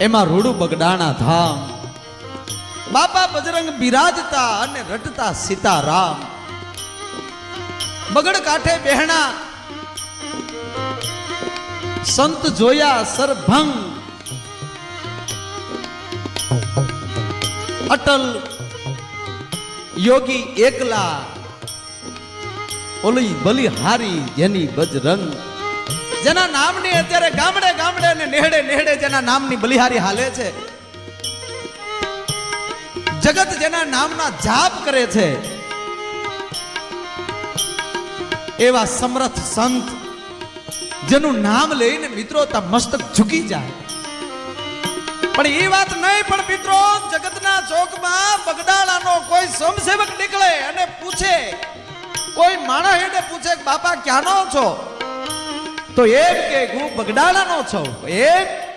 એમાં રૂડું બગડાણા ધામ. બાપા બજરંગ બિરાજતા અને રટતા સીતારામ. બગડ કાંઠે બહેણા. સંત જોયા સરભંગ. અટલ યોગી એકલા. ઓલી બલિહારી જેની બજરંગ. જેના નામની અત્યારે ગામડે ગામડે અને નેહડે નેહડે જેના નામની બલિહારી હાલે છે. જગત જેના નામના જાપ કરે છે. એવા સમર્થ સંત જેનું નામ લઈને મિત્રો મસ્તક ઝૂકી જાય. પણ એ વાત નહીં, પણ મિત્રો, જગતના ચોકમાં બગડાળાનો કોઈ સ્વયંસેવક નીકળે અને પૂછે, કોઈ માણસ એને પૂછે બાપા, ક્યાંનો છો? તો એમ કે, હું બગડાળાનો છું. એમ